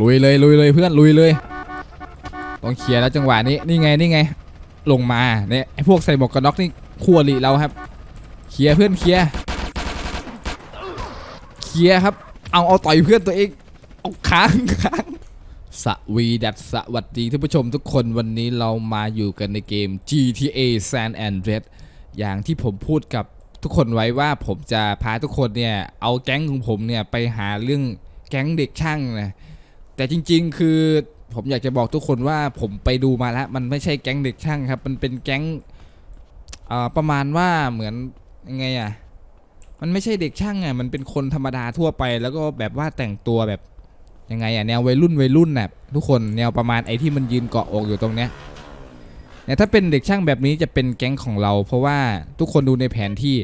ลุยเลยลุยเลยเพื่อนลุยเลย ต้องเคลียร์แล้วจังหวะนี้นี่ไงนี่ไง ลงมาเนี่ยไอพวกใส่หมวกกันน็อกนี่คู่อริเราครับ เคลียร์เพื่อนเคลียร์เคลียร์ครับ เอาเอาต่อยเพื่อนตัวเองเอาค้างค้างสวีดัสสวัสดีท่านผู้ชมทุกคนวันนี้เรามาอยู่กันในเกม GTA San Andreas อย่างที่ผมพูดกับทุกคนไว้ว่าผมจะพาทุกคนเนี่ยเอาแก๊งของผมเนี่ยไปหาเรื่องแก๊งเด็กช่างนะ แต่จริง ๆ คือผมอยากจะบอกทุกคนว่าผมไปดูมาแล้ว มันไม่ใช่แก๊งเด็กช่างครับ มันเป็นแก๊งประมาณว่าเหมือนยังไงอะมันไม่ใช่เด็กช่างอะมันเป็นคนธรรมดาทั่วไป แล้วก็แบบว่าแต่งตัวแบบยังไงอะแนววัยรุ่นวัยรุ่นน่ะทุกคนแนวประมาณไอ้ที่มันยืนเกาะอกอยู่ตรงเนี้ยเนี่ยถ้าเป็นเด็กช่างแบบนี้จะเป็นแก๊งของเรา เพราะว่าทุกคนดูในแผนที่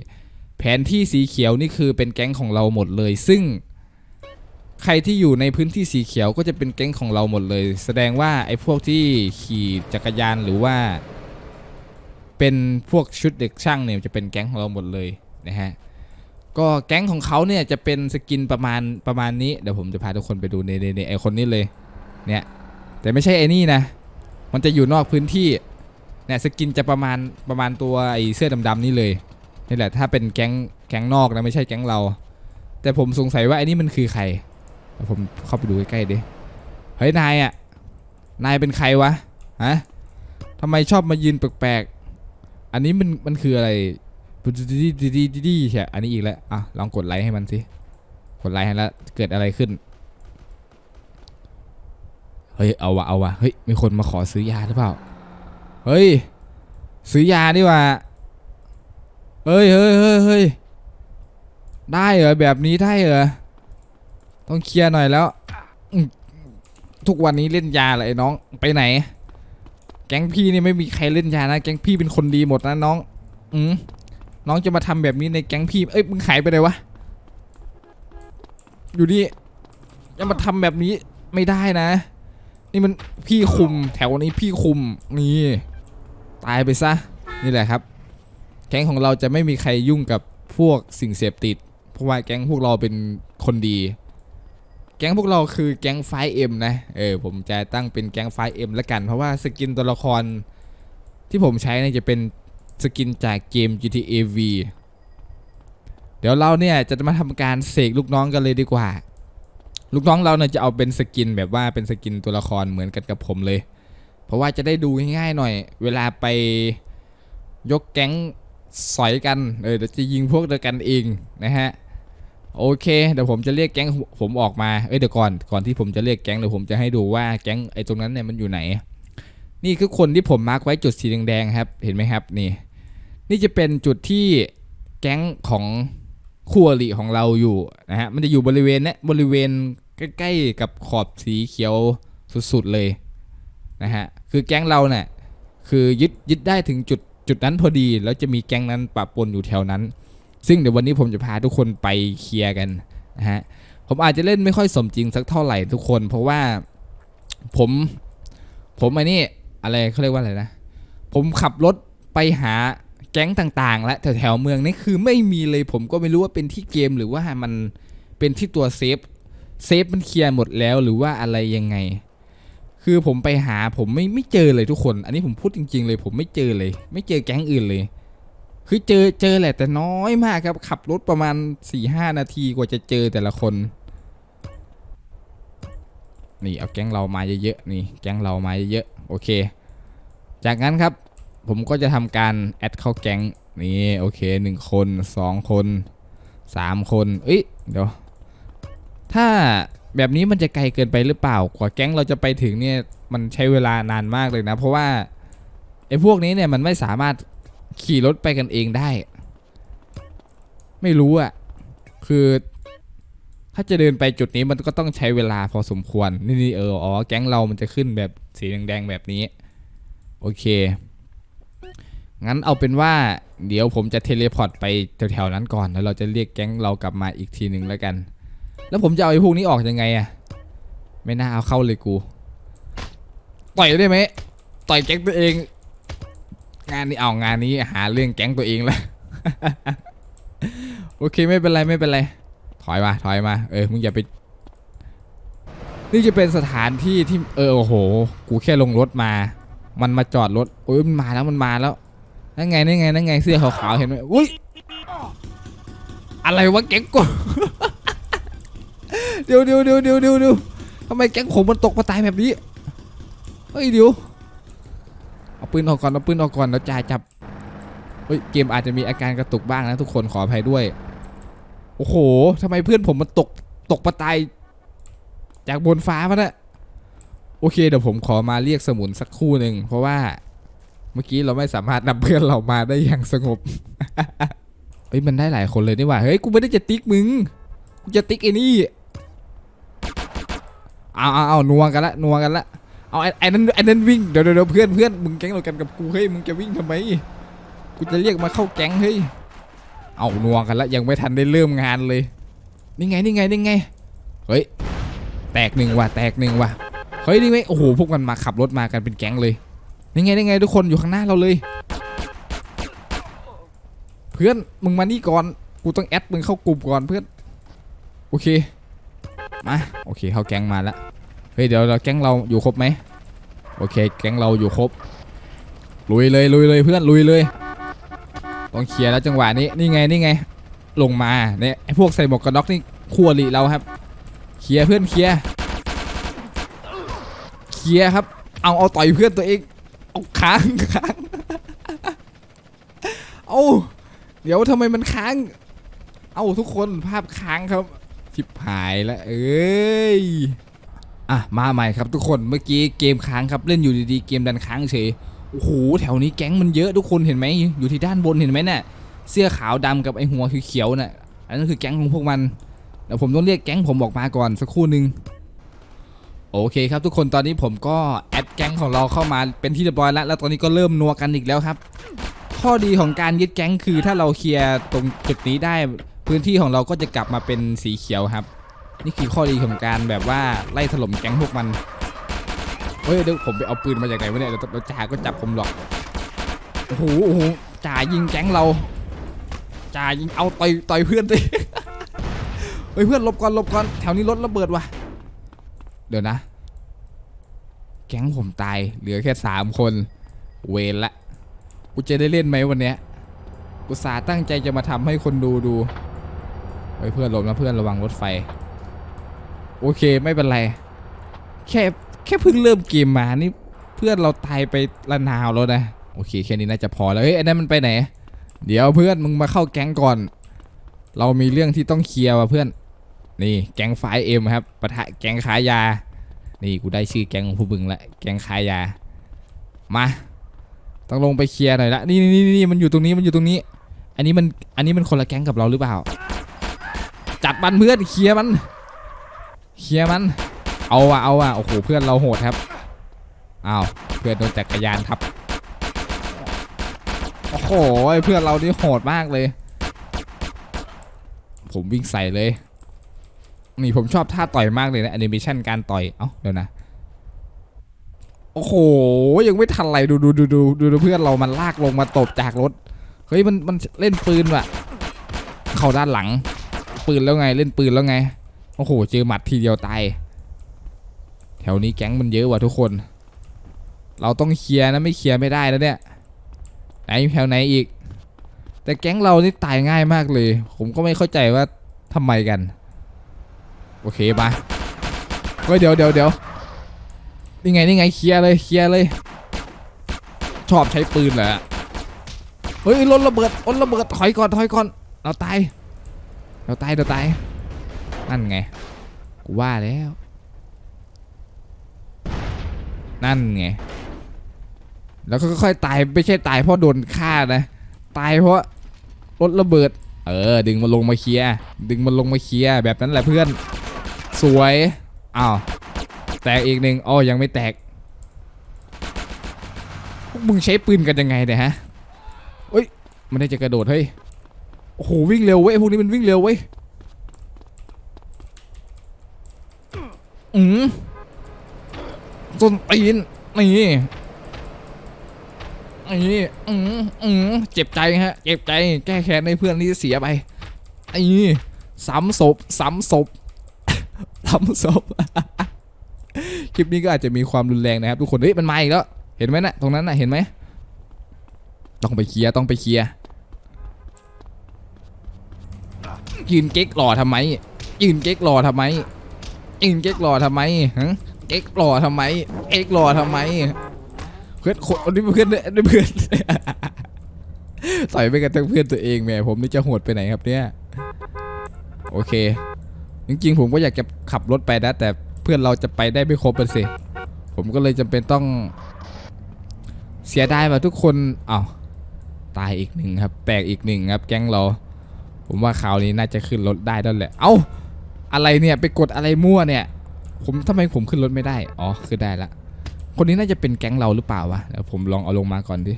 แผนที่สีเขียวนี่คือเป็นแก๊งของเราหมดเลย ซึ่ง ใครที่อยู่ในพื้นที่สีเขียวก็จะเป็นแก๊งของเราหมดเลย แสดงว่าไอ้พวกที่ขี่จักรยานหรือว่า เป็นพวกชุดเด็กช่างเนี่ยจะเป็นแก๊งของเราหมดเลยนะฮะก็แก๊งของเขาเนี่ยจะเป็นสกินประมาณประมาณนี้เดี๋ยวผมจะพาทุกคนไปดูในในในไอคนนี้เลยเนี่ยแต่ไม่ใช่ไอ้นี่นะ มันจะอยู่นอกพื้นที่เนี่ยสกินจะประมาณประมาณตัวไอเสื้อดำๆนี่เลยนี่แหละถ้าเป็นแก๊งแก๊งนอกนะไม่ใช่แก๊งเรา แต่ผมสงสัยว่าไอ้นี่มันคือใคร ผมเข้าไปดูใกล้ๆดิเฮ้ยนายอะนายเป็นใครวะฮะทำไมชอบมายืนแปลกๆอันนี้มันมันคืออะไรดีดีดีดีดีใช่อันนี้อีกแล้วอะลองกดไลค์ให้มันสิกดไลค์ให้แล้วเกิดอะไรขึ้นเฮ้ยเอาวะเอาวะเฮ้ยมีคนมาขอซื้อยาหรือเปล่าเฮ้ยซื้อยาดีว่าเฮ้ยเฮ้ยเฮ้ยเฮ้ยได้เหรอแบบนี้ได้เหรอ ต้องเคลียร์หน่อยแล้ว ทุกวันนี้เล่นยาเหรอไอ้น้อง ไปไหน แก๊งพี่นี่ไม่มีใครเล่นยานะ แก๊งพี่เป็นคนดีหมดนะน้อง อืมน้องจะมาทำแบบนี้ในแก๊งพี่ เอ้ย มึงหายไปไหนวะ อยู่นี่จะมาทำแบบนี้ไม่ได้นะ นี่มันพี่คุม แถวนี้พี่คุม นี่ ตายไปซะ นี่แหละครับ แก๊งของเราจะไม่มีใครยุ่งกับพวกสิ่งเสพติด เพราะว่าแก๊งพวกเราเป็นคนดี แก๊งพวกเราคือแก๊งไฟเอ็มนะ เออผมจะตั้งเป็นแก๊งไฟเอ็มละกัน เพราะว่าสกินตัวละครที่ผมใช้เนี่ยจะเป็นสกินจากเกม GTA V เดี๋ยวเราเนี่ยจะมาทำการเสกลูกน้องกันเลยดีกว่า ลูกน้องเราเนี่ยจะเอาเป็นสกินแบบว่าเป็นสกินตัวละครเหมือนกันกับผมเลย เพราะว่าจะได้ดูง่ายๆหน่อย เวลาไปยกแก๊งสอยกัน เออเดี๋ยวจะยิงพวกเดียวกันเองนะฮะ โอเคเดี๋ยวผมจะเรียกแก๊งผมออกมาเอ้ยเดี๋ยวก่อนก่อนที่ผมจะเรียกแก๊งเดี๋ยวผมจะให้ดูว่าแก๊งไอ้ตรงนั้นเนี่ยมันอยู่ไหน นี่คือคนที่ผมมาร์กไว้จุดสีแดงๆครับ เห็นไหมครับนี่ นี่จะเป็นจุดที่แก๊งของคู่อริของเราอยู่นะฮะมันจะอยู่บริเวณเนี้ยบริเวณใกล้ๆกับขอบสีเขียวสุดๆเลยนะฮะคือแก๊งเราเนี่ยคือยึดยึดได้ถึงจุดจุดนั้นพอดี แล้วจะมีแก๊งนั้นปะปนอยู่แถวนั้น ซึ่งเดี๋ยววันนี้ผมจะพาทุกคนไปเคลียร์กันนะฮะผมอาจจะเล่นไม่ค่อยสมจริงสักเท่าไหร่ทุกคน เพราะว่าผมผมอันนี้อะไรเขาเรียกว่าอะไรนะ ผมขับรถไปหาแก๊งต่างๆ และแถวๆเมืองนี่คือไม่มีเลยผมก็ไม่รู้ว่าเป็นที่เกมหรือว่ามันเป็นที่ตัวเซฟเซฟมันเคลียร์หมดแล้วหรือว่าอะไรยังไง คือผมไปหาผมไม่ไม่เจอเลยทุกคน อันนี้ผมพูดจริง ๆ เลย ผมไม่เจอเลย ไม่เจอแก๊งอื่นเลย คือเจอเจอแหละแต่น้อยมากครับ ขับรถประมาณ4ี่ห้านาทีกว่าจะเจอแต่ละคน นี่เอาแก๊งเรามาเยอะๆนี่แก๊งเรามาเยอะๆโอเค จากนั้นครับผมก็จะทำการแอดเข้าแก๊งนี่โอเคหนึ่งคนสองคนสามคนเอ้ยเดี๋ยวถ้าแบบนี้มันจะไกลเกินไปหรือเปล่ากว่าแก๊งเราจะไปถึงเนี่ยมันใช้เวลานานมากเลยนะ เพราะว่าไอ้พวกนี้เนี่ยมันไม่สามารถ ขี่รถไปกันเองได้ ไม่รู้อะคือ ถ้าจะเดินไปจุดนี้มันก็ต้องใช้เวลาพอสมควร นี่นเอออ๋อแก๊งเรามันจะขึ้นแบบสีแดงๆแบบนี้ โอเค งั้นเอาเป็นว่า เดี๋ยวผมจะเทเลพอร์ตไปแถวๆนั้นก่อน แล้วเราจะเรียกแก๊งเรากลับมาอีกทีหนึ่งแล้วกัน แล้วผมจะเอาไอ้พวกนี้ออกยังไงอะไม่น่าเอาเข้าเลยกู ต่อยได้ไหม ต่อยแก๊งตัวเอง งานนี้เอางานนี้หาเรื่องแก๊งตัวเองแล้วโอเคไม่เป็นไรไม่เป็นไร ถอยมาถอยมาเออมึงอย่าไป นี่จะเป็นสถานที่ที่เออโอ้โห กูแค่ลงรถมา มันมาจอดรถโอ้ยมันมาแล้วมันมาแล้วนั่นไงนั่นไงนั่นไงเสื้อขาวๆเห็นไหมอุ้ยอะไรวะแก๊งกูเดี๋ยวเดี๋ยวเดี๋ยวเดี๋ยวเดี๋ยวเดียวทำไมแก๊งผมมันตกมาตายแบบนี้เฮ้ยเดี๋ยว เอาปืนออกก่อนเอาปืนออกก่อนแล้วจ่าจับเฮ้ยเกมอาจจะมีอาการกระตุกบ้างนะทุกคนขออภัยด้วย โอ้โหทำไมเพื่อนผมมันตกตกมาตายจากบนฟ้ามาน่ะโอเคเดี๋ยวผมขอมาเรียกสมุนสักคู่หนึ่งเพราะว่าเมื่อกี้เราไม่สามารถนำเพื่อนเรามาได้อย่างสงบ เฮ้ยมันได้หลายคนเลยนี่หว่า เฮ้ยกูไม่ได้จะติ๊กมึง กูจะติ๊กไอ้นี่ เอาเอาเอานัวกันละนัวกันละ เอาไอ้ไอ้นั้นไอ้นั้นวิ่งเดี๋ยวเดี๋ยวเพื่อนเพื่อนมึงแก๊งเรากันกับกูเฮ้ยมึงจะวิ่งทำไมกูจะเรียกมาเข้าแก๊งเฮ้ยเอานัวกันละยังไม่ทันได้เริ่มงานเลยนี่ไงนี่ไงนี่ไงเฮ้ยแตกหนึ่งว่ะแตกหนึ่งว่ะเฮ้ยนี่ไงโอ้โหพวกมันมาขับรถมากันเป็นแก๊งเลยนี่ไงนี่ไงทุกคนอยู่ข้างหน้าเราเลย เพื่อนมึงมานี่ก่อนกูต้องแอดมึงเข้ากลุ่มก่อนเพื่อนโอเคมาโอเคเข้าแก๊งมาแล้ว เฮ้ยเดี๋ยวเราแก๊งเราอยู่ครบไหมโอเค แก๊งเราอยู่ครบลุยเลยลุยเลยเพื่อนลุยเลยต้องเคลียร์แล้วจังหวะนี้นี่ไงนี่ไงลงมาเนี่ยไอพวกใส่หมวกกันน็อกนี่คู่อริเราครับ เคลียร์เพื่อนเคลียร์เคลียร์ครับ เอาเอาต่อยเพื่อนตัวเองเอาค้างค้างเอาเดี๋ยวทำไมมันค้าง เอาทุกคนภาพค้างครับชิบหายแล้วเอ้ย อะมาใหม่ครับทุกคนเมื่อกี้เกมค้างครับเล่นอยู่ดีๆเกมดันค้างเฉยโอ้โหแถวนี้แก๊งมันเยอะทุกคนเห็นไหมอยู่ที่ด้านบนเห็นไหมเนี่ยเสื้อขาวดำกับไอหัวเขียวๆน่ะอันนั้นคือแก๊งของพวกมันเดี๋ยวผมต้องเรียกแก๊งผมออกมาก่อนสักครู่หนึ่งโอเคครับทุกคนตอนนี้ผมก็แอดแก๊งของเราเข้ามาเป็นที่เรียบร้อยแล้วแล้วตอนนี้ก็เริ่มนัวกันอีกแล้วครับ ข้อดีของการยึดแก๊งคือถ้าเราเคลียร์ตรงจุดนี้ได้พื้นที่ของเราก็จะกลับมาเป็นสีเขียวครับ นี่คือข้อดีของการแบบว่าไล่ถล่มแก๊งพวกมัน เฮ้ยเดี๋ยวผมไปเอาปืนมาจากไหนวะเนี่ยเดี๋ยวจ่าก็จับผมหรอก โอ้โหโอ้โหจ่ายิงแก๊งเรา จ่ายิงเอาต่อยต่อยเพื่อนตัวเฮ้ยเพื่อนหลบก่อนหลบก่อนแถวนี้รถระเบิดว่ะ เดี๋ยวนะ แก๊งผมตายเหลือแค่สามคน เวรละ กูจะได้เล่นไหมวันเนี้ยกูสาห์ตั้งใจจะมาทำให้คนดูดูเฮ้ยเพื่อนหลบนะเพื่อนระวังรถไฟ โอเคไม่เป็นไร แค่แค่เพิ่งเริ่มเกมมานี่เพื่อนเราตายไปละนาวแล้วนะโอเคแค่นี้น่าจะพอแล้วเฮ้ยไอ้นั่นมันไปไหน เดี๋ยวเพื่อนมึงมาเข้าแก๊งก่อน เรามีเรื่องที่ต้องเคลียร์ว่ะเพื่อน นี่แก๊งไฟเอ็มครับปะทะแก๊งขายยา นี่กูได้ชื่อแก๊งของผู้บึงละแก๊งขายยา มา ต้องลงไปเคลียร์หน่อยละนี่นี่นี่นี่มันอยู่ตรงนี้มันอยู่ตรงนี้ อันนี้มันอันนี้มันคนละแก๊งกับเราหรือเปล่า จัดมันเพื่อนเคลียร์มัน เคลียร์มัน เอาว่ะเอาว่ะโอ้โหเพื่อนเราโหดครับ อ้าวเพื่อนโดนจักรยานทับ โอ้โหเพื่อนเรานี่โหดมากเลย ผมวิ่งใส่เลย นี่ผมชอบท่าต่อยมากเลยนะแอนิเมชันการต่อย เอ้าเดี๋ยวนะ โอ้โหยังไม่ทันไรดูดูดูดูดูดูเพื่อนเรามันลากลงมาตบจากรถ เฮ้ยมันมันเล่นปืนว่ะ เข้าด้านหลัง ปืนแล้วไงเล่นปืนแล้วไง โอ้โห เจอหมัดทีเดียวตาย แถวนี้แก๊งมันเยอะว่ะทุกคน เราต้องเคลียร์นะไม่เคลียร์ไม่ได้นะเนี่ย ไหนแถวไหนอีก แต่แก๊งเรานี่ตายง่ายมากเลย ผมก็ไม่เข้าใจว่าทำไมกัน โอเคมาเฮ้ยเดี๋ยวเดี๋ยวเดี๋ยวนี่ไงนี่ไงเคลียร์เลยเคลียร์เลย ชอบใช้ปืนเหรอเฮ้ยรถระเบิดรถระเบิดถอยก่อนถอยก่อน เราตาย เราตายเราตาย นั่นไง กูว่าแล้ว นั่นไง แล้วก็ค่อยๆตายไม่ใช่ตายเพราะโดนฆ่านะ ตายเพราะรถระเบิด เออ ดึงมันลงมาเคลียร์ ดึงมันลงมาเคลียร์แบบนั้นแหละเพื่อน สวย อ้าว แตกอีกหนึ่งอ้อยังไม่แตกพวกมึงใช้ปืนกันยังไงเนี่ยฮะเอ้ย มันได้จะกระโดดเฮ้ย โอ้โหวิ่งเร็วเว้ยพวกนี้มันวิ่งเร็วเว้ย อืมต้นตีนนี่นี่อืมอืมเจ็บใจฮะ เจ็บใจ แก้แค้นให้เพื่อนที่เสียไปไอ้นี่ซ้ำศพซ้ำศพซ้ำศพคลิปนี้ก็อาจจะมีความรุนแรงนะครับ ทุกคน เฮ้ย มันมาอีกแล้ว เห็นไหมนะตรงนั้นนะเห็นไหม ต้องไปเคลียร์ ต้องไปเคลียร์ ยืนเก๊กหล่อทำไม ยืนเก๊กหล่อทำไม ยืนเก๊กหล่อทำไมฮะเก๊กหล่อทำไมเก๊กหล่อทำไม เพื่อนคนนี่เพื่อนนี่เพื่อนใส่ไปกันทั้งเพื่อนตัวเองแม่ผมนี่จะโหดไปไหนครับเนี่ย โอเค จริงๆผมก็อยากจะขับรถไปนะ แต่เพื่อนเราจะไปได้ไม่ครบเลยสิ ผมก็เลยจำเป็นต้อง เสียดายว่ะทุกคนอ้าวตายอีกหนึ่งครับ แตกอีกหนึ่งครับ แก๊งเรา ผมว่าคราวนี้น่าจะขึ้นรถได้แล้วแหละ เอ้า อะไรเนี่ยไปกดอะไรมั่วเนี่ย ผมทำไมผมขึ้นรถไม่ได้ อ๋อขึ้นได้ละ คนนี้น่าจะเป็นแก๊งเราหรือเปล่าวะเดี๋ยวผมลองเอาลงมาก่อนดิ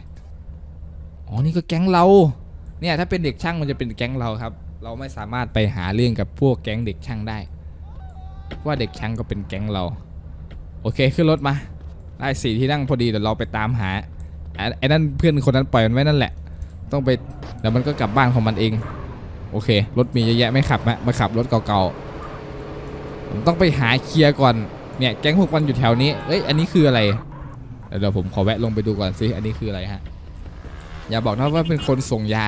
อ๋อนี่ก็แก๊งเรา เนี่ยถ้าเป็นเด็กช่างมันจะเป็นแก๊งเราครับ เราไม่สามารถไปหาเรื่องกับพวกแก๊งเด็กช่างได้ ว่าเด็กช่างก็เป็นแก๊งเรา โอเคขึ้นรถมา ได้สี่ที่นั่งพอดีเดี๋ยวเราไปตามหาไอ้นั่นเพื่อนคนนั้นปล่อยมันไว้นั่นแหละ ต้องไปเดี๋ยวมันก็กลับบ้านของมันเอง โอเค รถมีเยอะแยะไม่ขับนะมาขับรถเก่าๆ ผมต้องไปหาเคลียร์ก่อน เนี่ยแก๊งพวกมันอยู่แถวนี้ เอ้ย อันนี้คืออะไร เดี๋ยวผมขอแวะลงไปดูก่อนสิ อันนี้คืออะไรฮะ อย่าบอกนะว่าเป็นคนส่งยา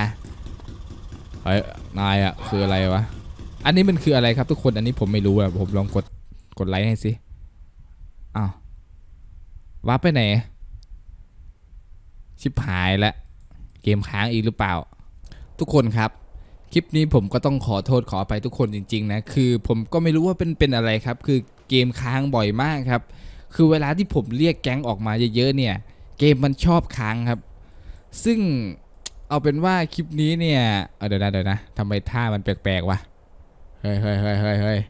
เฮ้ย นายอะคืออะไรวะ อันนี้มันคืออะไรครับทุกคน อันนี้ผมไม่รู้อะผมลองกด กดไลค์ให้สิ อ้าววาร์ปไปไหน ชิบหายละเกมค้างอีกหรือเปล่า ทุกคนครับ คลิปนี้ผมก็ต้องขอโทษขออภัยทุกคนจริงๆนะคือผมก็ไม่รู้ว่าเป็นเป็นอะไรครับ คือเกมค้างบ่อยมากครับ คือเวลาที่ผมเรียกแก๊งออกมาเยอะๆเนี่ย เกมมันชอบค้างครับ ซึ่งเอาเป็นว่าคลิปนี้เนี่ยเเดี๋ยวนะเดี๋ยวนะทำไมท่ามันแปลกๆวะเฮ้ยเฮ้ยเฮ้ยเฮ้ย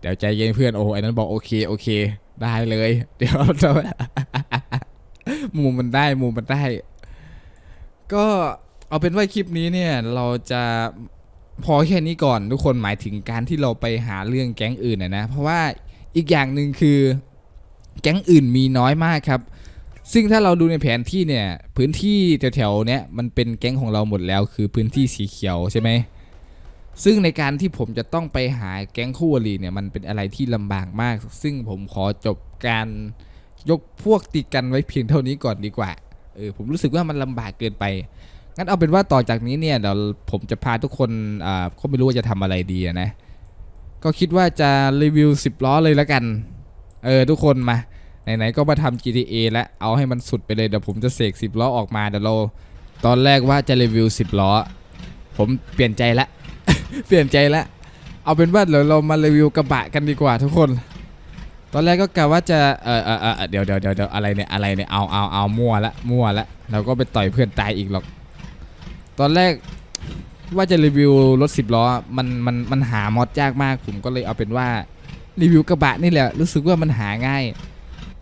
เดี๋ยวใจเย็นเพื่อนโอ้ไอ้นั้นบอกโอเคโอเค ได้เลย เดี๋ยวจะมุมมันได้มุมมันได้ ก็ เอาเป็นว่าคลิปนี้เนี่ยเราจะพอแค่นี้ก่อนทุกคนหมายถึงการที่เราไปหาเรื่องแก๊งอื่นนะนะ เพราะว่าอีกอย่างหนึ่งคือแก๊งอื่นมีน้อยมากครับ ซึ่งถ้าเราดูในแผนที่เนี่ยพื้นที่แถวๆเนี้ยมันเป็นแก๊งของเราหมดแล้ว คือพื้นที่สีเขียวใช่ไหมซึ่งในการที่ผมจะต้องไปหาแก๊งคู่อริเนี่ยมันเป็นอะไรที่ลำบากมาก ซึ่งผมขอจบการยกพวกตีกันไว้เพียงเท่านี้ก่อนดีกว่าเออผมรู้สึกว่ามันลำบากเกินไป งั้นเอาเป็นว่าต่อจากนี้เนี่ยเดี๋ยวผมจะพาทุกคนอ่าก็ไม่รู้ว่าจะทำอะไรดีนะ ก็คิดว่าจะรีวิว 10 ล้อเลยแล้วกัน เออทุกคนมาไหนๆก็มาทำ GTA แล้วเอาให้มันสุดไปเลยเดี๋ยวผมจะเสก10 ล้อออกมาเดี๋ยวเราตอนแรกว่าจะรีวิว 10 ล้อ ผมเปลี่ยนใจละ เปลี่ยนใจละ เอาเป็นว่าเดี๋ยวเรามารีวิวกระบะกันดีกว่าทุกคน ตอนแรกก็กะว่าจะเออเออเออเดี๋ยวเดี๋ยวเดี๋ยวอะไรเนี่ยอะไรเนี่ยเอาเอาเอามั่วละมั่วละเราก็ไปต่อยเพื่อนตายอีกหรอก ตอนแรกว่าจะรีวิวรถ10ล้อมันมันมันหามอดยากมาก ผมก็เลยเอาเป็นว่ารีวิวกระบะนี่แหละ รู้สึกว่ามันหาง่าย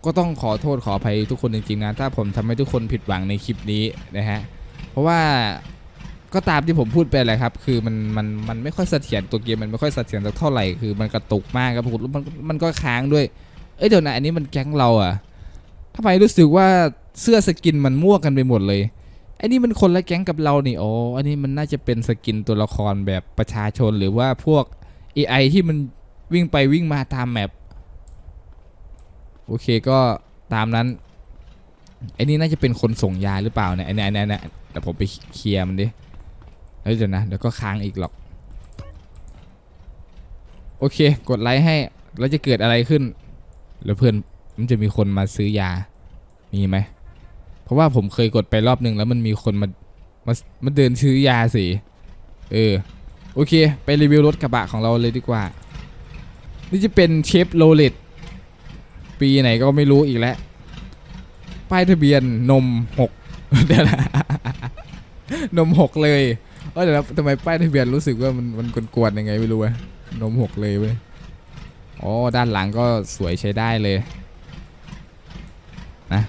ก็ต้องขอโทษขออภัยทุกคนจริงๆนะ ถ้าผมทำให้ทุกคนผิดหวังในคลิปนี้นะฮะ เพราะว่าก็ตามที่ผมพูดไปแหละครับ คือมันมันมันไม่ค่อยเสถียรตัวเกมมันไม่ค่อยเสถียรสักเท่าไหร่ คือมันกระตุกมากครับผมมันมันก็ค้างด้วย เอ้ยเดี๋ยวนะอันนี้มันแก๊งเราอะทำไมรู้สึกว่าเสื้อสกินมันมั่วกันไปหมดเลย อ้นี่มันคนละแก๊งกับเรานี่โอ้อันนี้มันน่าจะเป็นสกินตัวละครแบบประชาชนหรือว่าพวก AI ที่มันวิ่งไปวิ่งมาตามแมปโอเคก็ตามนั้นไอ้นี่น่าจะเป็นคนส่งยาหรือเปล่าเนี่ยไอ้นี่ไอ้นี่ไอ้เนี่เดี๋ยวผมไปเคลียร์มันดิเฮ้ยเดี๋ยวนะเดี๋ยวก็ค้างอีกหรอก โอเค กดไลค์ให้แล้วจะเกิดอะไรขึ้น แล้วเพื่อนมันจะมีคนมาซื้อยามีไหม ราะว่าผมเคยกดไปรอบหนึ่งแล้วมันมีคนมามามาเดินซื้อยาสิเออ โอเค ไปรีวิวรถกระบะของเราเลยดีกว่า นี่จะเป็นเชฟโรเลตปีไหนก็ไม่รู้อีกแล้ว ป้ายทะเบียนนมหกเดี๋ยวนะนมหกเลยเออเดี๋ยวนะทำไมป้ายทะเบียนรู้สึกว่ามันมันกวนๆยังไงไม่รู้วะนมหกเลยเว้ยอ๋อด้านหลังก็สวยใช้ได้เลยนะ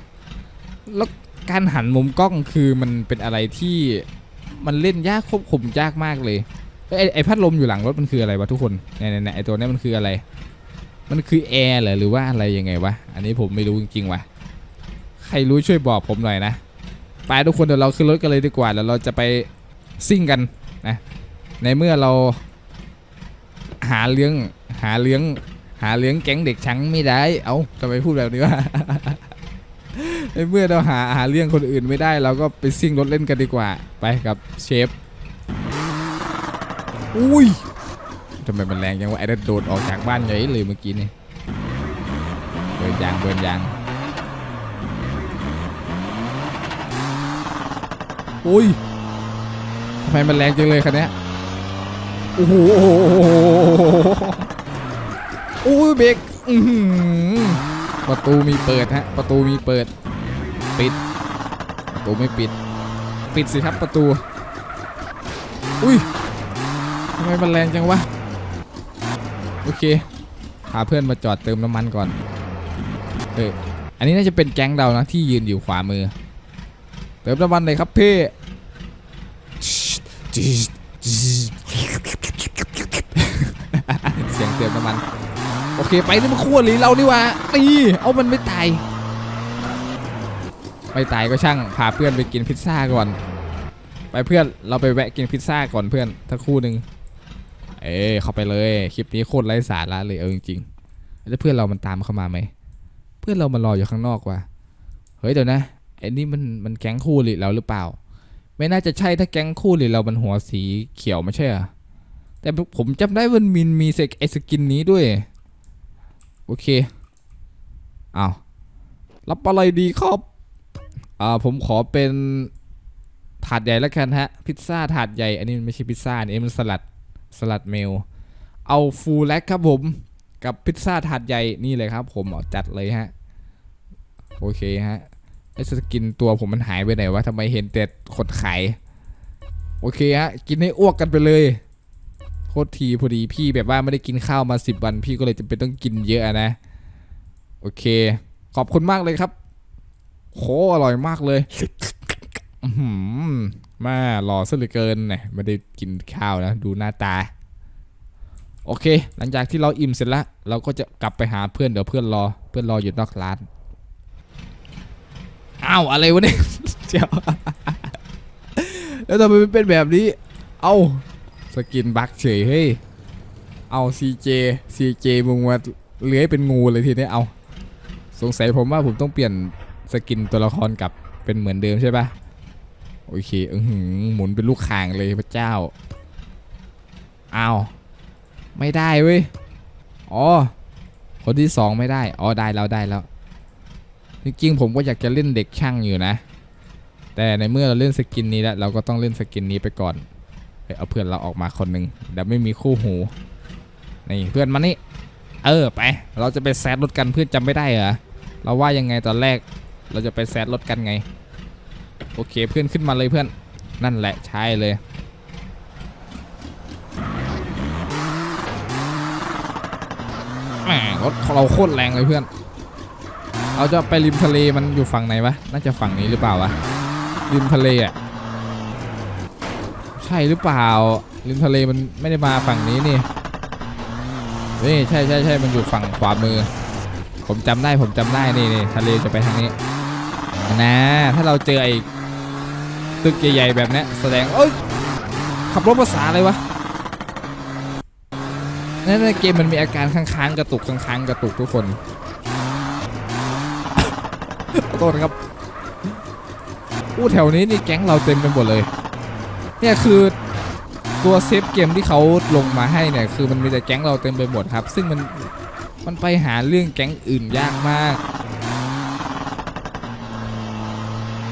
แล้ว การหันมุมกล้องคือมันเป็นอะไรที่มันเล่นยากควบคุมยากมากเลยเอ้ไอ้ไอพัดลมอยู่หลังรถมันคืออะไรวะทุกคนเนี่ยเนี่ยไอตัวนี้มันคืออะไร มันคือแอร์เหรอหรือว่าอะไรยังไงวะอันนี้ผมไม่รู้จริงๆวะใครรู้ช่วยบอกผมหน่อยนะไปทุกคนเดี๋ยวเราขึ้นรถกันเลยดีกว่าแล้วเราจะไปซิ่งกันนะในเมื่อเราหาเลี้ยงหาเลี้ยงหาเลี้ยงแก๊งเด็กชังไม่ได้ เอ้าทำไมพูดแบบนี้วะ ในเมื่อเราหาหาเรื่องคนอื่นไม่ได้ เราก็ไปซิ่งรถเล่นกันดีกว่า ไปกับเชฟ อุ้ยทำไมมันแรงจังวะไอ้นั่นโดดออกจากบ้านใหญ่เลยเมื่อกี้นี่เบิร์นยางเบิร์นยางอุ้ยทำไมมันแรงจังเลยคันนี้โอ้โหโอ้โหโอ้โหโอ้ยเบรกประตูมีเปิดฮะ ประตูมีเปิด ปิดประตูไม่ปิด ปิดสิครับประตู อุ้ยทำไมมันแรงจังวะ โอเคพาเพื่อนมาจอดเติมน้ำมันก่อน เออ อันนี้น่าจะเป็นแก๊งเรานะที่ยืนอยู่ขวามือ เติมน้ำมันเลยครับเพ่เสียงเติมน้ำมัน โอเค ไปนี่มันขั้วหรือเรานี่วะนี่เอามันไม่ตาย ไม่ตายก็ช่างพาเพื่อนไปกินพิซซ่าก่อน ไปเพื่อนเราไปแวะกินพิซซ่าก่อนเพื่อนทักครู่หนึ่งเอ้เข้าไปเลยคลิปนี้โคตรไร้สาระเลยเอาจริงๆแล้วเพื่อนเรามันตามเข้ามาไหมเพื่อนเรามันรออยู่ข้างนอกว่ะเฮ้ยเดี๋ยวนะไอ้นี่มันมันแก๊งคู่หรือเราหรือเปล่า ไม่น่าจะใช่ถ้าแก๊งคู่หรือเรามันหัวสีเขียวไม่ใช่เหรอแต่ผมจำได้ว่ามันมีเซกไอสกินนี้ด้วยโอเคเอารับอะไรดีครับ อ่าผมขอเป็นถาดใหญ่แล้วกันฮะ พิซซ่าถาดใหญ่ อันนี้มันไม่ใช่พิซซ่าอันนี้มันสลัดสลัดเมล เอาฟูลแลกครับผม กับพิซซ่าถาดใหญ่นี่เลยครับ ผมเอาจัดเลยฮะ โอเคฮะไอสกินตัวผมมันหายไปไหนวะทำไมเห็นแต่คนขาย โอเคฮะ กินให้อ้วกกันไปเลยโคตรทีพอดีพี่แบบว่าไม่ได้กินข้าวมาสิบวัน พี่ก็เลยจะเป็นต้องกินเยอะนะ โอเค ขอบคุณมากเลยครับ โหอร่อยมากเลยแม่หล่อซะเหลือเกินเนี่ยไม่ได้กินข้าวนะ ดูหน้าตา โอเค หลังจากที่เราอิ่มเสร็จแล้วเราก็จะกลับไปหาเพื่อนเดี๋ยวเพื่อนรอ เพื่อนรออยู่นอกร้านอ้าวอะไรวะเนี่ยเจ้าแล้วทำไมเป็นแบบนี้ เอาสกินบักเฉยเฮ้ย เอา CJ CJ มึงมาเลื้อยเป็นงูเลยทีนี้เอา สงสัยผมว่าผมต้องเปลี่ยน สกินตัวละครกลับเป็นเหมือนเดิมใช่ปะโอเคอืหมุนเป็นลูกข่างเลยพระเจ้าอ้าวไม่ได้เว้ยอ๋อคนที่สองไม่ได้อ๋อได้แล้วได้แล้วจริงๆผมก็อยากจะเล่นเด็กช่างอยู่นะ แต่ในเมื่อเราเล่นสกินนี้แล้วเราก็ต้องเล่นสกินนี้ไปก่อนเฮ้ยเอาเพื่อนเราออกมาคนหนึ่งเดี๋ยวไม่มีคู่หูนี่เพื่อนมานี่เออไป เราจะไปแซดรถกันเพื่อนจำไม่ได้เหรอเราว่ายังไงตอนแรก เราจะไปแซดรถกันไง โอเคเพื่อนขึ้นมาเลยเพื่อน นั่นแหละใช่เลย แหมรถเราโคตรแรงเลยเพื่อน เราจะไปริมทะเลมันอยู่ฝั่งไหนวะ น่าจะฝั่งนี้หรือเปล่าวะ ริมทะเลอะ ใช่หรือเปล่า ริมทะเลมันไม่ได้มาฝั่งนี้นี่นี่ใช่ใช่ใช่มันอยู่ฝั่งขวามือ ผมจำได้ผมจำได้นี่นี่ทะเลจะไปทางนี้ นะ ถ้าเราเจอไอ้ตึกใหญ่ๆแบบนี้แสดงเอ้ยขับรถภาษาอะไรวะนั่นในเกมมันมีอาการค้างๆกระตุกค้างๆกระตุกทุกคนขอโทษนะครับอู้แถวนี้นี่แก๊งเราเต็มไปหมดเลย เนี่ยคือตัวเซฟเกมที่เขาลงมาให้เนี่ยคือมันมีแต่แก๊งเราเต็มไปหมดครับ ซึ่งมันมันไปหาเรื่องแก๊งอื่นยากมาก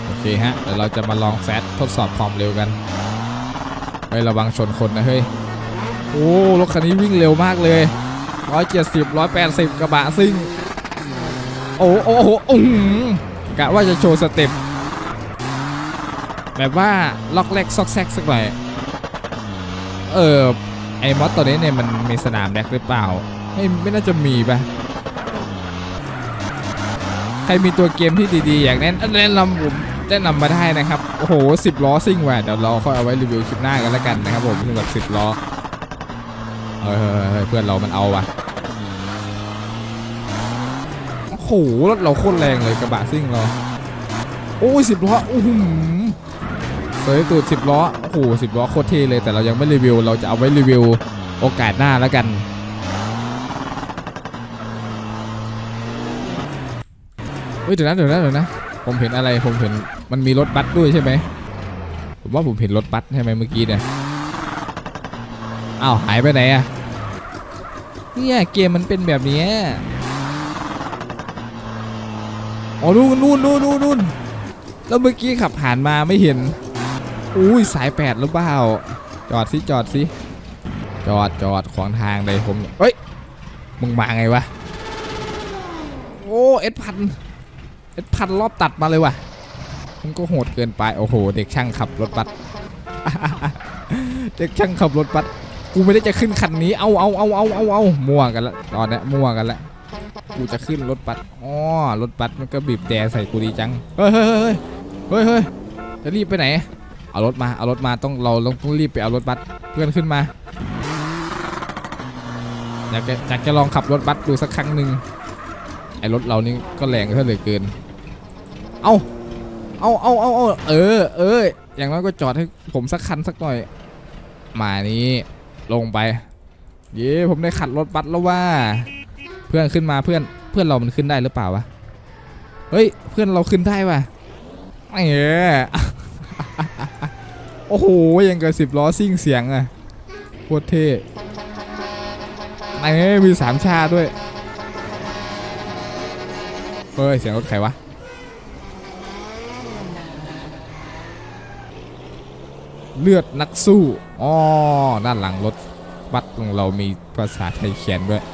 โอ เคฮะเดี๋ยวเราจะมาลองแฟตทดสอบความเร็วกันเฮ้ยระวังชนคนนะเฮ้ย โอ้รถคันนี้วิ่งเร็วมากเลย170 180กระบะซิ่ง โอ้โอ้โอ้อื้อหือกะว่าจะโชว์สเต็ปแบบว่าล็อกแรกซอกแซกสักหน่อยเออไอมอสตัวนี้เนี่ยมันมีสนามแรกหรือเปล่า ไม่ไม่น่าจะมีปะใครมีตัวเกมที่ดีๆ อยากแนะแนะนำผม ได้นำมาได้นะครับ โอ้โหสิบล้อซิ่งแหวนเดี๋ยวเราค่อยเอาไว้รีวิวคลิปหน้ากันแล้วกันนะครับผมสำหรับสิบล้อเฮ้ยเพื่อนเรามันเอาว่ะโอ้โหรถเราโคตรแรงเลยกระบะซิ่งเราโอ้ยสิบล้ออืมเฮ้ยตูดสิบล้อโอ้โหสิบล้อโคตรเท่เลยแต่เรายังไม่รีวิว เราจะเอาไว้รีวิวโอกาสหน้าแล้วกันเฮ้ยเดี๋ยวนะเดี๋ยวนะเดี๋ยวนะ ผมเห็นอะไรผมเห็น มันมีรถบัสด้วยใช่ไหมผมว่าผมเห็นรถบัสใช่ไหมเมื่อกี้เนี่ยอ้าวหายไปไหนอะเนี่ยเกมมันเป็นแบบนี้อ๋อนู่นนู่นนู่นนู่นนู่นแล้วเมื่อกี้ขับผ่านมาไม่เห็นอุ้ยสายแปดหรือเปล่าจอดสิจอดสิจอดจอดขวางทางเลยผมเฮ้ยมึงมาไงวะโอ้เอ็ดพันเอ็ดพันรอบตัดมาเลยว่ะ มันก็โหดเกินไปโอ้โห เด็กช่างขับรถบัสเด็กช่างขับรถบัสกูไม่ได้จะขึ้นคันนี้เอาเอาเอาเอาเอาเอามั่วกันละตอนนี้มั่วกันละกูจะขึ้นรถบัสอ๋อรถบัสมันก็บีบแต่ใส่กูดีจังเฮ้ยเฮ้ยเฮ้ยเฮ้ยเฮ้ยจะรีบไปไหนเอารถมาเอารถมาต้องเราต้องรีบไปเอารถบัสเพื่อนขึ้นมาอยากจะอยากจะลองขับรถบัสดูสักครั้งหนึ่งไอ้รถเรานี่ก็แรงซะเหลือเกิน เอา เอาเอาเอาเอาเออ เออ อย่างน้อยก็จอดให้ผมสักคันสักหน่อย มานี้ลงไป เย้ผมได้ขัดรถบัสแล้วว่า เพื่อนขึ้นมาเพื่อนเพื่อนเรามันขึ้นได้หรือเปล่าวะ เฮ้ย เพื่อนเราขึ้นได้ว่ะเออโอ้โหยังกับสิบล้อซิ่งเสียงอะโคตรเท่ไอ้มีสามชาด้วยเฮ้ยเสียงรถใครวะ เลือดนักสู้อ๋อด้านหลังรถบัสของเรามีภาษาไทยเขียนด้วย